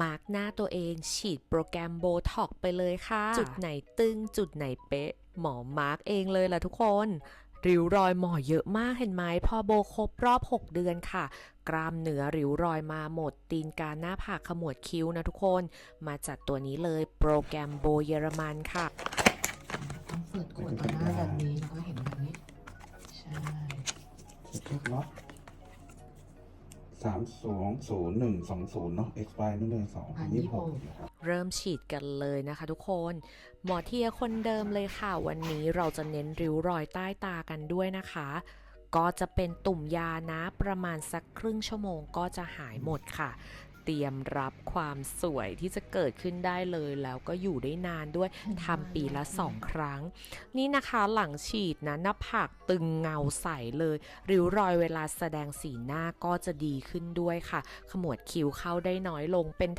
มาร์กหน้าตัวเองฉีดโปรแกรมโบท็อกไปเลยค่ะ จุดไหนตึงจุดไหนเป๊ะ หมอมาร์กเองเลยล่ะทุกคน ริ้วรอยหมอเยอะมากเห็นไหมพอโบครบรอบ 6 เดือนค่ะ กรามเหนือริ้วรอยมาหมด ตีนกาหน้าผากขมวดคิ้วนะทุกคน มาจัดตัวนี้เลยโปรแกรมโบเยอรมันค่ะต้องฝืดขวดต่อหน้าแบบนี้แล้วก็เห็นแบบนี้ ใช่สเต็ปล็อก สามสองศูนย์หนึ่งสองศูนย์เนาะ expire นั่นเลยสองยี่สิบหกนะครับ เริ่มฉีดกันเลยนะคะทุกคน หมอเทียคนเดิมเลยค่ะ วันนี้เราจะเน้นริ้วรอยใต้ตากันด้วยนะคะ ก็จะเป็นตุ่มยานะประมาณสักครึ่งชั่วโมงก็จะหายหมดค่ะ เตรียมรับความสวยที่จะเกิดขึ้นได้เลย แล้วก็อยู่ได้นานด้วยทำปีละ2ครั้ง นี่นะคะหลังฉีดนะหน้าผากตึงเงาใสเลยริ้วรอยเวลาแสดงสีหน้าก็จะดีขึ้นด้วยค่ะ ขมวดคิ้วเข้าได้น้อยลงเป็น